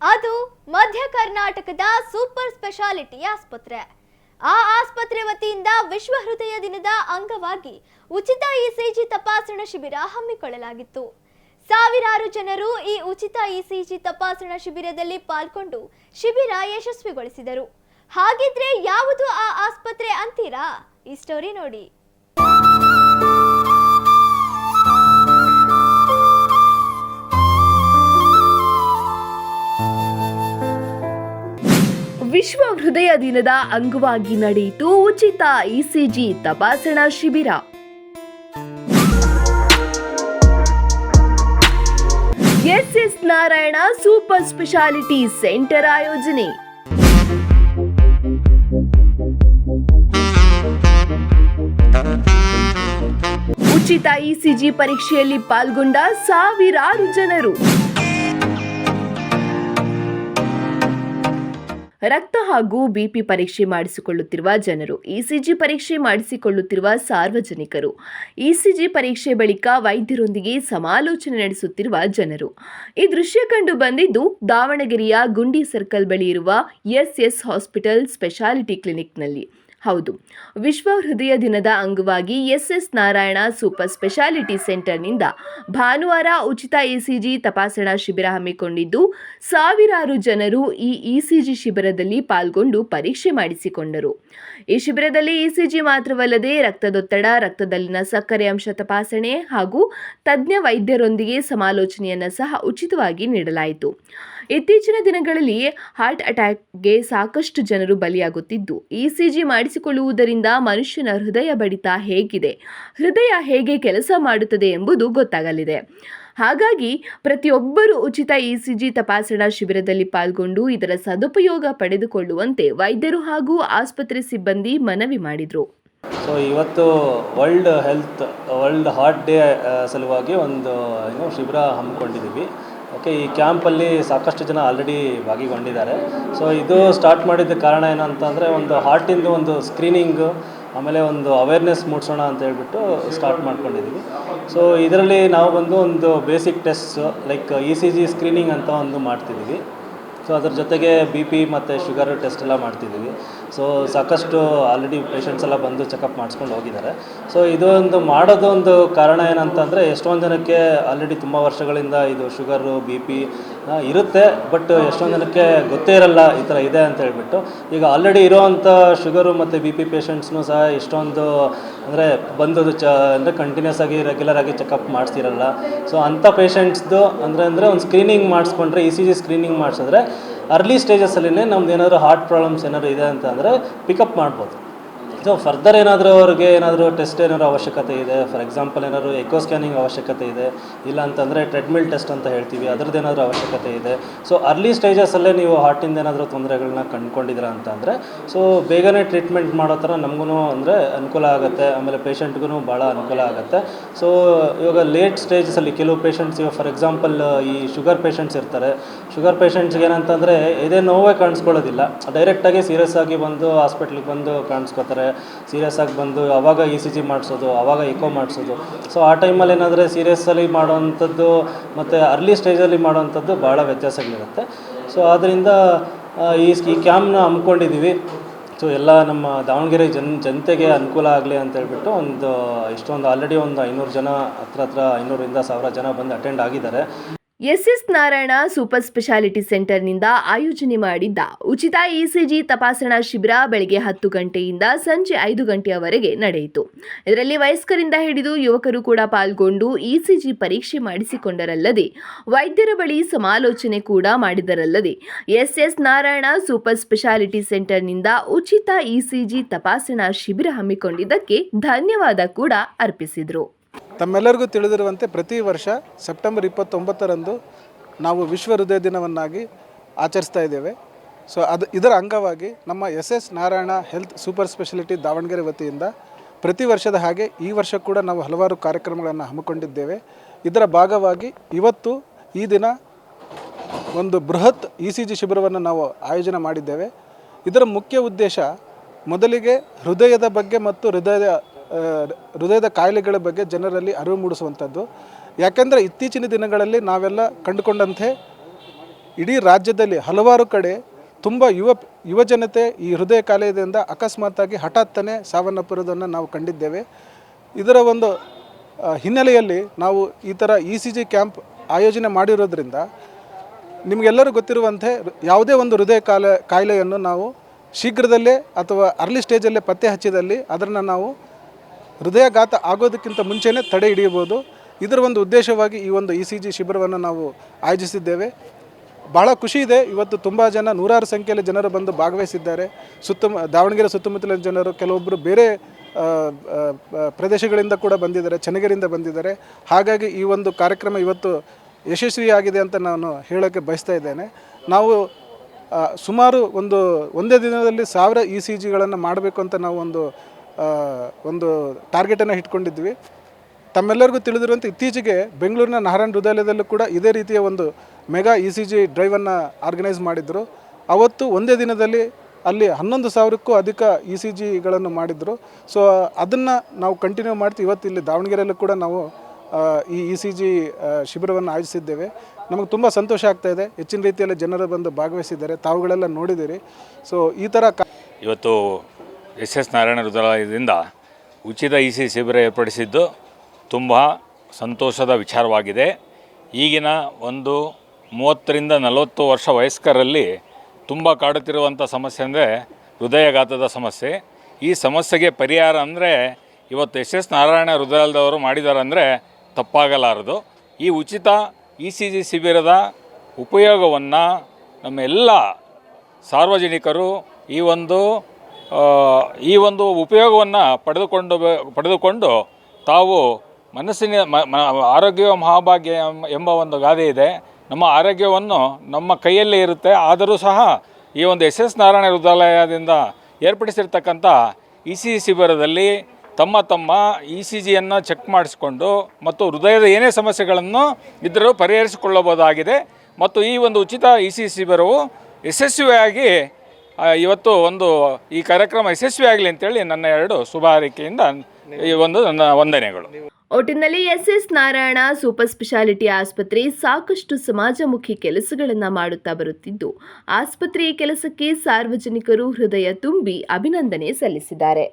ಅದು ಮಧ್ಯ ಕರ್ನಾಟಕದ ಸೂಪರ್ ಸ್ಪೆಷಾಲಿಟಿ ಆಸ್ಪತ್ರೆ. ಆ ಆಸ್ಪತ್ರೆ ವತಿಯಿಂದ ವಿಶ್ವ ಹೃದಯ ದಿನದ ಅಂಗವಾಗಿ ಉಚಿತ ಇಸಿಜಿ ತಪಾಸಣಾ ಶಿಬಿರ ಹಮ್ಮಿಕೊಳ್ಳಲಾಗಿತ್ತು. ಸಾವಿರಾರು ಜನರು ಈ ಉಚಿತ ಇಸಿಜಿ ತಪಾಸಣಾ ಶಿಬಿರದಲ್ಲಿ ಪಾಲ್ಗೊಂಡು ಶಿಬಿರ ಯಶಸ್ವಿಗೊಳಿಸಿದರು. ಹಾಗಿದ್ರೆ ಯಾವುದು ಆ ಆಸ್ಪತ್ರೆ ಅಂತೀರಾ? ಈ ಸ್ಟೋರಿ ನೋಡಿ. ವಿಶ್ವ ಹೃದಯ ದಿನದ ಅಂಗವಾಗಿ ನಡೆಯಿತು ಉಚಿತ ಇಸಿಜಿ ತಪಾಸಣಾ ಶಿಬಿರ. SS Narayana super speciality centre ಆಯೋಜನೆ. ಉಚಿತ ಇಸಿಜಿ ಪರೀಕ್ಷೆಯಲ್ಲಿ ಪಾಲ್ಗೊಂಡ ಸಾವಿರಾರು ಜನರು. ರಕ್ತ ಹಾಗೂ ಬಿಪಿ ಪರೀಕ್ಷೆ ಮಾಡಿಸಿಕೊಳ್ಳುತ್ತಿರುವ ಜನರು ಇಸಿಜಿ ಪರೀಕ್ಷೆ ಮಾಡಿಸಿಕೊಳ್ಳುತ್ತಿರುವ ಸಾರ್ವಜನಿಕರು ಇಸಿಜಿ ಪರೀಕ್ಷೆ ಬಳಿಕ ವೈದ್ಯರೊಂದಿಗೆ ಸಮಾಲೋಚನೆ ನಡೆಸುತ್ತಿರುವ ಜನರು. ಈ ದೃಶ್ಯ ಕಂಡು ಬಂದಿದ್ದು, ದಾವಣಗೆರೆಯ ಗುಂಡಿ ಸರ್ಕಲ್ ಬಳಿ ಇರುವ ಎಸ್ಎಸ್ ಹಾಸ್ಪಿಟಲ್ ಸ್ಪೆಷಾಲಿಟಿ ಕ್ಲಿನಿಕ್ನಲ್ಲಿ. ಹೌದು. ವಿಶ್ವ ಹೃದಯ ದಿನದ ಅಂಗವಾಗಿ S S Narayana super speciality ಸೆಂಟರ್ನಿಂದ ಭಾನುವಾರ ಉಚಿತ ಇಸಿಜಿ ತಪಾಸಣಾ ಶಿಬಿರ ಹಮ್ಮಿಕೊಂಡಿದ್ದು, ಸಾವಿರಾರು ಜನರು ಈ ಇಸಿಜಿ ಶಿಬಿರದಲ್ಲಿ ಪಾಲ್ಗೊಂಡು ಪರೀಕ್ಷೆ ಮಾಡಿಸಿಕೊಂಡರು. ಈ ಶಿಬಿರದಲ್ಲಿ ಇಸಿಜಿ ಮಾತ್ರವಲ್ಲದೆ ರಕ್ತದೊತ್ತಡ, ರಕ್ತದಲ್ಲಿನ ಸಕ್ಕರೆ ಅಂಶ ತಪಾಸಣೆ ಹಾಗೂ ತಜ್ಞ ವೈದ್ಯರೊಂದಿಗೆ ಸಮಾಲೋಚನೆಯನ್ನು ಸಹ ಉಚಿತವಾಗಿ ನೀಡಲಾಯಿತು. ಇತ್ತೀಚಿನ ದಿನಗಳಲ್ಲಿ ಹಾರ್ಟ್ ಅಟ್ಯಾಕ್ಗೆ ಸಾಕಷ್ಟು ಜನರು ಬಲಿಯಾಗುತ್ತಿದ್ದು, ಇ ಸಿ ಜಿ ಮಾಡಿಸಿಕೊಳ್ಳುವುದರಿಂದ ಮನುಷ್ಯನ ಹೃದಯ ಬಡಿತ ಹೇಗಿದೆ, ಹೃದಯ ಹೇಗೆ ಕೆಲಸ ಮಾಡುತ್ತದೆ ಎಂಬುದು ಗೊತ್ತಾಗಲಿದೆ. ಹಾಗಾಗಿ ಪ್ರತಿಯೊಬ್ಬರೂ ಉಚಿತ ಇ ಸಿ ಜಿ ತಪಾಸಣಾ ಶಿಬಿರದಲ್ಲಿ ಪಾಲ್ಗೊಂಡು ಇದರ ಸದುಪಯೋಗ ಪಡೆದುಕೊಳ್ಳುವಂತೆ ವೈದ್ಯರು ಹಾಗೂ ಆಸ್ಪತ್ರೆ ಸಿಬ್ಬಂದಿ ಮನವಿ ಮಾಡಿದರು. ಸೊ ಇವತ್ತು world health world heart day ಸಲುವಾಗಿ ಒಂದು ಏನು, ಶಿಬಿರ ಹಮ್ಮಿಕೊಂಡಿದ್ದೀವಿ. ಓಕೆ, ಈ ಕ್ಯಾಂಪಲ್ಲಿ ಸಾಕಷ್ಟು ಜನ ಆಲ್ರೆಡಿ ಭಾಗಿಗೊಂಡಿದ್ದಾರೆ. ಸೊ ಇದು ಸ್ಟಾರ್ಟ್ ಮಾಡಿದ್ದ ಕಾರಣ ಏನಂತಂದರೆ ಒಂದು ಹಾರ್ಟಿಂದು ಒಂದು ಸ್ಕ್ರೀನಿಂಗು ಆಮೇಲೆ ಒಂದು ಅವೇರ್ನೆಸ್ ಮೂಡಿಸೋಣ ಅಂತ ಹೇಳ್ಬಿಟ್ಟು ಸ್ಟಾರ್ಟ್ ಮಾಡ್ಕೊಂಡಿದ್ದೀವಿ ಸೊ ಇದರಲ್ಲಿ ನಾವು ಬಂದು ಒಂದು basic test like E C G screening ಅಂತ ಒಂದು ಮಾಡ್ತಿದ್ದೀವಿ ಸೊ ಅದ್ರ ಜೊತೆಗೆ ಬಿ ಪಿ ಮತ್ತು ಶುಗರ್ ಟೆಸ್ಟ್ ಎಲ್ಲ ಮಾಡ್ತಿದ್ದೀವಿ ಸೊ ಸಾಕಷ್ಟು ಆಲ್ರೆಡಿ ಪೇಷಂಟ್ಸ್ ಎಲ್ಲ ಬಂದು ಚೆಕಪ್ ಮಾಡಿಸ್ಕೊಂಡು ಹೋಗಿದ್ದಾರೆ. ಸೊ ಇದೊಂದು ಮಾಡೋದೊಂದು ಕಾರಣ ಏನಂತಂದರೆ, ಎಷ್ಟೊಂದು ಜನಕ್ಕೆ ಆಲ್ರೆಡಿ ತುಂಬ ವರ್ಷಗಳಿಂದ ಇದು ಶುಗರು ಬಿ ಪಿ ಇರುತ್ತೆ ಬಟ್ ಎಷ್ಟೊಂದು ಜನಕ್ಕೆ ಗೊತ್ತೇ ಇರಲ್ಲ ಈ ಥರ ಇದೆ ಅಂತ ಹೇಳ್ಬಿಟ್ಟು, ಈಗ ಆಲ್ರೆಡಿ ಇರೋವಂಥ ಶುಗರು ಮತ್ತು ಬಿ ಪಿ ಪೇಷಂಟ್ಸ್ನೂ ಸಹ ಎಷ್ಟೊಂದು ಅಂದರೆ ಬಂದು ಚ, ಅಂದರೆ ಕಂಟಿನ್ಯೂಸ್ ಆಗಿ ರೆಗ್ಯುಲರ್ ಆಗಿ ಚೆಕಪ್ ಮಾಡಿಸ್ತಿರಲ್ಲ. ಸೊ ಅಂಥ ಪೇಷಂಟ್ಸ್ದು ಅಂದರೆ ಅಂದರೆ ಒಂದು ಸ್ಕ್ರೀನಿಂಗ್ ಮಾಡಿಸ್ಕೊಂಡ್ರೆ ಇ ಸಿ ಜಿ ಸ್ಕ್ರೀನಿಂಗ್ ಮಾಡಿಸಿದ್ರೆ ಅರ್ಲಿ ಸ್ಟೇಜಸಲ್ಲೇ ನಮ್ದು ಏನಾದರೂ ಹಾರ್ಟ್ ಪ್ರಾಬ್ಲಮ್ಸ್ ಏನಾದರೂ ಇದೆ ಅಂತ ಅಂದರೆ ಪಿಕಪ್ ಮಾಡ್ಬೋದು. ಸೊ ಫರ್ದರ್ ಏನಾದರೂ ಅವ್ರಿಗೆ ಏನಾದರೂ ಟೆಸ್ಟ್ ಏನಾದರೂ ಅವಶ್ಯಕತೆ ಇದೆ? ಫಾರ್ ಎಕ್ಸಾಂಪಲ್ ಏನಾದರೂ ಎಕೋ ಸ್ಕ್ಯಾನಿಂಗ್ ಅವಶ್ಯಕತೆ ಇದೆ. ಇಲ್ಲ ಅಂತಂದರೆ ಟ್ರೆಡ್ಮಿಲ್ ಟೆಸ್ಟ್ ಅಂತ ಹೇಳ್ತೀವಿ. ಅದ್ರದ್ದು ಅವಶ್ಯಕತೆ ಇದೆ. ಸೊ ಅರ್ಲಿ ಸ್ಟೇಜಸಲ್ಲೇ ನೀವು ಹಾರ್ಟಿಂದ ಏನಾದರೂ ತೊಂದರೆಗಳನ್ನ ಕಂಡುಕೊಂಡಿದ್ದೀರಾ ಅಂತಂದರೆ ಸೊ ಬೇಗನೆ ಟ್ರೀಟ್ಮೆಂಟ್ ಮಾಡೋ ಥರ ನಮಗೂ ಅಂದರೆ ಅನುಕೂಲ ಆಗುತ್ತೆ. ಆಮೇಲೆ ಪೇಷಂಟ್ಗೂ ಭಾಳ ಅನುಕೂಲ ಆಗುತ್ತೆ. ಸೊ ಇವಾಗ ಲೇಟ್ ಸ್ಟೇಜಸಲ್ಲಿ ಕೆಲವು ಪೇಷಂಟ್ಸ್ ಇವಾಗ ಫಾರ್ ಎಕ್ಸಾಂಪಲ್ ಈ ಶುಗರ್ ಪೇಷಂಟ್ಸ್ ಇರ್ತಾರೆ. ಶುಗರ್ ಪೇಷಂಟ್ಸ್ಗೆ ಏನಂತಂದರೆ, ಇದೇ ನೋವೇ ಕಾಣಿಸ್ಕೊಳ್ಳೋದಿಲ್ಲ. ಡೈರೆಕ್ಟಾಗಿ ಸೀರಿಯಸ್ ಆಗಿ ಬಂದು ಹಾಸ್ಪಿಟ್ಲಿಗೆ ಬಂದು ಕಾಣಿಸ್ಕೋತಾರೆ. ಸೀರಿಯಸ್ ಆಗಿ ಬಂದು ಅವಾಗ ಇ ಸಿ ಜಿ ಮಾಡಿಸೋದು, ಅವಾಗ ಇಕೋ ಮಾಡಿಸೋದು. ಸೊ ಆ ಟೈಮಲ್ಲಿ ಏನಾದರೆ ಸೀರಿಯಸ್ಸಲ್ಲಿ ಮಾಡುವಂಥದ್ದು ಮತ್ತು ಅರ್ಲಿ ಸ್ಟೇಜಲ್ಲಿ ಮಾಡೋವಂಥದ್ದು ಭಾಳ ವ್ಯತ್ಯಾಸಗಳಿರುತ್ತೆ. ಸೊ ಆದ್ದರಿಂದ ಈ ಈ ಕ್ಯಾಂಪ್ನ ಹಮ್ಮಿಕೊಂಡಿದ್ದೀವಿ. ಸೊ ಎಲ್ಲ ನಮ್ಮ ದಾವಣಗೆರೆ ಜನ, ಜನತೆಗೆ ಅನುಕೂಲ ಆಗಲಿ ಅಂತ ಹೇಳ್ಬಿಟ್ಟು ಒಂದು, ಇಷ್ಟೊಂದು ಆಲ್ರೆಡಿ ಒಂದು ಐನೂರು ಜನ, ಹತ್ರ ಹತ್ರ ಐನೂರಿಂದ ಸಾವಿರ ಜನ ಬಂದು ಅಟೆಂಡ್ ಆಗಿದ್ದಾರೆ. ಎಸ್ಎಸ್ ನಾರಾಯಣ ಸೂಪರ್ ಸ್ಪೆಷಾಲಿಟಿ ಸೆಂಟರ್ನಿಂದ ಆಯೋಜನೆ ಮಾಡಿದ್ದ ಉಚಿತ ಇಸಿಜಿ ತಪಾಸಣಾ ಶಿಬಿರ ಬೆಳಗ್ಗೆ ಹತ್ತು ಗಂಟೆಯಿಂದ ಸಂಜೆ ಐದು ಗಂಟೆಯವರೆಗೆ ನಡೆಯಿತು. ಇದರಲ್ಲಿ ವಯಸ್ಕರಿಂದ ಹಿಡಿದು ಯುವಕರು ಕೂಡ ಪಾಲ್ಗೊಂಡು ಇಸಿಜಿ ಪರೀಕ್ಷೆ ಮಾಡಿಸಿಕೊಂಡರಲ್ಲದೆ, ವೈದ್ಯರ ಬಳಿ ಸಮಾಲೋಚನೆ ಕೂಡ ಮಾಡಿದರಲ್ಲದೆ, ಎಸ್ಎಸ್ ನಾರಾಯಣ ಸೂಪರ್ ಸ್ಪೆಷಾಲಿಟಿ ಸೆಂಟರ್ನಿಂದ ಉಚಿತ ಇಸಿಜಿ ತಪಾಸಣಾ ಶಿಬಿರ ಹಮ್ಮಿಕೊಂಡಿದ್ದಕ್ಕೆ ಧನ್ಯವಾದ ಕೂಡ ಅರ್ಪಿಸಿದರು. ತಮ್ಮೆಲ್ಲರಿಗೂ ತಿಳಿದಿರುವಂತೆ ಪ್ರತಿ ವರ್ಷ ಸೆಪ್ಟೆಂಬರ್ ಇಪ್ಪತ್ತೊಂಬತ್ತರಂದು ನಾವು ವಿಶ್ವ ಹೃದಯ ದಿನವನ್ನಾಗಿ ಆಚರಿಸ್ತಾ ಇದ್ದೇವೆ. ಸೊ, ಅದು ಇದರ ಅಂಗವಾಗಿ ನಮ್ಮ S S Narayana health super speciality Davangere ವತಿಯಿಂದ ಪ್ರತಿ ವರ್ಷದ ಹಾಗೆ ಈ ವರ್ಷ ಕೂಡ ನಾವು ಹಲವಾರು ಕಾರ್ಯಕ್ರಮಗಳನ್ನು ಹಮ್ಮಿಕೊಂಡಿದ್ದೇವೆ. ಇದರ ಭಾಗವಾಗಿ ಇವತ್ತು ಈ ದಿನ ಒಂದು ಬೃಹತ್ ಇ ಸಿ ಜಿ ಶಿಬಿರವನ್ನು ನಾವು ಆಯೋಜನೆ ಮಾಡಿದ್ದೇವೆ. ಇದರ ಮುಖ್ಯ ಉದ್ದೇಶ ಮೊದಲಿಗೆ ಹೃದಯದ ಬಗ್ಗೆ ಮತ್ತು ಹೃದಯದ ಹೃದಯದ ಕಾಯಿಲೆಗಳ ಬಗ್ಗೆ ಜನರಲ್ಲಿ ಅರಿವು ಮೂಡಿಸುವಂಥದ್ದು. ಯಾಕೆಂದರೆ ಇತ್ತೀಚಿನ ದಿನಗಳಲ್ಲಿ ನಾವೆಲ್ಲ ಕಂಡುಕೊಂಡಂತೆ ಇಡೀ ರಾಜ್ಯದಲ್ಲಿ ಹಲವಾರು ಕಡೆ ತುಂಬ ಯುವ, ಯುವಜನತೆ ಈ ಹೃದಯ ಕಾಯಿಲೆಯಿಂದ ಅಕಸ್ಮಾತ್ತಾಗಿ ಹಠಾತ್ತನೆ ಸಾವನ್ನಪ್ಪಿರೋದನ್ನು ನಾವು ಕಂಡಿದ್ದೇವೆ. ಇದರ ಒಂದು ಹಿನ್ನೆಲೆಯಲ್ಲಿ ನಾವು ಈ ಥರ ಇ ಸಿ ಜಿ ಕ್ಯಾಂಪ್ ಆಯೋಜನೆ ಮಾಡಿರೋದ್ರಿಂದ ನಿಮಗೆಲ್ಲರೂ ಗೊತ್ತಿರುವಂತೆ ಯಾವುದೇ ಒಂದು ಹೃದಯ ಕಾಲ, ಕಾಯಿಲೆಯನ್ನು ನಾವು ಶೀಘ್ರದಲ್ಲೇ ಅಥವಾ ಅರ್ಲಿ ಸ್ಟೇಜಲ್ಲೇ ಪತ್ತೆ ಹಚ್ಚಿದಲ್ಲಿ ಅದನ್ನು ನಾವು ಹೃದಯಾಘಾತ ಆಗೋದಕ್ಕಿಂತ ಮುಂಚೆನೇ ತಡೆ ಹಿಡಿಯಬಹುದು. ಇದರ ಒಂದು ಉದ್ದೇಶವಾಗಿ ಈ ಒಂದು ಇ ಸಿ ಜಿ ಶಿಬಿರವನ್ನು ನಾವು ಆಯೋಜಿಸಿದ್ದೇವೆ. ಬಹಳ ಖುಷಿ ಇದೆ. ಇವತ್ತು ತುಂಬ ಜನ, ನೂರಾರು ಸಂಖ್ಯೆಯಲ್ಲಿ ಜನರು ಬಂದು ಭಾಗವಹಿಸಿದ್ದಾರೆ. ಸುತ್ತ ದಾವಣಗೆರೆ ಸುತ್ತಮುತ್ತಲಿನ ಜನರು ಕೆಲವೊಬ್ಬರು ಬೇರೆ ಪ್ರದೇಶಗಳಿಂದ ಕೂಡ ಬಂದಿದ್ದಾರೆ, ಚೆನ್ನಗಿರಿಯಿಂದ ಬಂದಿದ್ದಾರೆ. ಹಾಗಾಗಿ ಈ ಒಂದು ಕಾರ್ಯಕ್ರಮ ಇವತ್ತು ಯಶಸ್ವಿಯಾಗಿದೆ ಅಂತ ನಾನು ಹೇಳೋಕ್ಕೆ ಬಯಸ್ತಾ ಇದ್ದೇನೆ. ನಾವು ಸುಮಾರು ಒಂದು, ಒಂದೇ ದಿನದಲ್ಲಿ ಸಾವಿರ ಇ ಸಿ ಜಿಗಳನ್ನು ಮಾಡಬೇಕು ಅಂತ ನಾವು ಒಂದು ಒಂದು ಟಾರ್ಗೆಟನ್ನು ಇಟ್ಕೊಂಡಿದ್ವಿ. ತಮ್ಮೆಲ್ಲರಿಗೂ ತಿಳಿದಿರುವಂತೆ ಇತ್ತೀಚೆಗೆ ಬೆಂಗಳೂರಿನ ನಾರಾಯಣ ಹೃದಯದಲ್ಲೂ ಕೂಡ ಇದೇ ರೀತಿಯ ಒಂದು ಮೆಗಾ ಇ ಸಿ ಜಿ ಡ್ರೈವನ್ನು ಆರ್ಗನೈಸ್ ಮಾಡಿದ್ದರು ಅವತ್ತು ಒಂದೇ ದಿನದಲ್ಲಿ ಅಲ್ಲಿ ಹನ್ನೊಂದು ಸಾವಿರಕ್ಕೂ ಅಧಿಕ ಇ ಸಿ ಜಿಗಳನ್ನು ಮಾಡಿದರು. ಸೊ ಅದನ್ನು ನಾವು ಕಂಟಿನ್ಯೂ ಮಾಡ್ತೀವಿ. ಇವತ್ತು ಇಲ್ಲಿ ದಾವಣಗೆರೆಯಲ್ಲೂ ಕೂಡ ನಾವು ಈ ಇ ಸಿ ಜಿ ಶಿಬಿರವನ್ನು ಆಯೋಜಿಸಿದ್ದೇವೆ. ನಮಗೆ ತುಂಬ ಸಂತೋಷ ಆಗ್ತಾ ಇದೆ. ಹೆಚ್ಚಿನ ರೀತಿಯಲ್ಲಿ ಜನರು ಬಂದು ಭಾಗವಹಿಸಿದ್ದಾರೆ. ತಾವುಗಳೆಲ್ಲ ನೋಡಿದ್ದೀರಿ. ಸೊ ಈ ಥರ ಇವತ್ತು ಎಸ್ ಎಸ್ ನಾರಾಯಣ ರುದ್ರಾಲಯದಿಂದ ಉಚಿತ ಇ ಸಿ ಶಿಬಿರ ಏರ್ಪಡಿಸಿದ್ದು ತುಂಬ ಸಂತೋಷದ ವಿಚಾರವಾಗಿದೆ. ಈಗಿನ ಒಂದು ಮೂವತ್ತರಿಂದ ನಲವತ್ತು ವರ್ಷ ವಯಸ್ಕರಲ್ಲಿ ತುಂಬ ಕಾಡುತ್ತಿರುವಂಥ ಸಮಸ್ಯೆ ಅಂದರೆ ಹೃದಯಘಾತದ ಸಮಸ್ಯೆ. ಈ ಸಮಸ್ಯೆಗೆ ಪರಿಹಾರ ಅಂದರೆ ಇವತ್ತು ಎಸ್ ಎಸ್ ನಾರಾಯಣ ಹೃದಯದವರು ಮಾಡಿದ್ದಾರೆ ಅಂದರೆ ತಪ್ಪಾಗಲಾರದು. ಈ ಉಚಿತ ಇ ಸಿ ಜಿ ಶಿಬಿರದ ಉಪಯೋಗವನ್ನು ನಮ್ಮೆಲ್ಲ ಸಾರ್ವಜನಿಕರು ಈ ಒಂದು ಈ ಒಂದು ಉಪಯೋಗವನ್ನು ಪಡೆದುಕೊಂಡು ಪಡೆದುಕೊಂಡು ತಾವು ಮನಸ್ಸಿನ ಆರೋಗ್ಯ ಮಹಾಭಾಗ್ಯ ಎಂಬ- ಒಂದು ಗಾದೆ ಇದೆ. ನಮ್ಮ ಆರೋಗ್ಯವನ್ನು ನಮ್ಮ ಕೈಯಲ್ಲೇ ಇರುತ್ತೆ. ಆದರೂ ಸಹ ಈ ಒಂದು ಎಸ್ ಎಸ್ ನಾರಾಯಣ ಹೃದಯಾಲಯದಿಂದ ಏರ್ಪಡಿಸಿರ್ತಕ್ಕಂಥ ಇ ಸಿ ಶಿಬಿರದಲ್ಲಿ ತಮ್ಮ ತಮ್ಮ ಇ ಸಿ ಜಿಯನ್ನು ಚೆಕ್ ಮಾಡಿಸಿಕೊಂಡು ಮತ್ತು ಹೃದಯದ ಏನೇ ಸಮಸ್ಯೆಗಳನ್ನು ಇದ್ದರೂ ಪರಿಹರಿಸಿಕೊಳ್ಳಬಹುದಾಗಿದೆ. ಮತ್ತು ಈ ಒಂದು ಉಚಿತ ಇ ಸಿ ಶಿಬಿರವು ಯಶಸ್ವಿಯಾಗಿ ಇವತ್ತು ಒಂದು ಈ ಕಾರ್ಯಕ್ರಮ ಯಶಸ್ವಿಯಾಗಲಿ ಅಂತೇಳಿ ನನ್ನ ಎರಡು ಶುಭ ಹಾರೈಕೆಯಿಂದ ಈ ಒಂದು ನನ್ನ ವಂದನೆಗಳು. ಒಟ್ಟಿನಲ್ಲಿ S S Narayana super speciality ಆಸ್ಪತ್ರೆ ಸಾಕಷ್ಟು ಸಮಾಜಮುಖಿ ಕೆಲಸಗಳನ್ನು ಮಾಡುತ್ತಾ ಬರುತ್ತಿದ್ದು, ಆಸ್ಪತ್ರೆಯ ಕೆಲಸಕ್ಕೆ ಸಾರ್ವಜನಿಕರು ಹೃದಯ ತುಂಬಿ ಅಭಿನಂದನೆ ಸಲ್ಲಿಸಿದ್ದಾರೆ.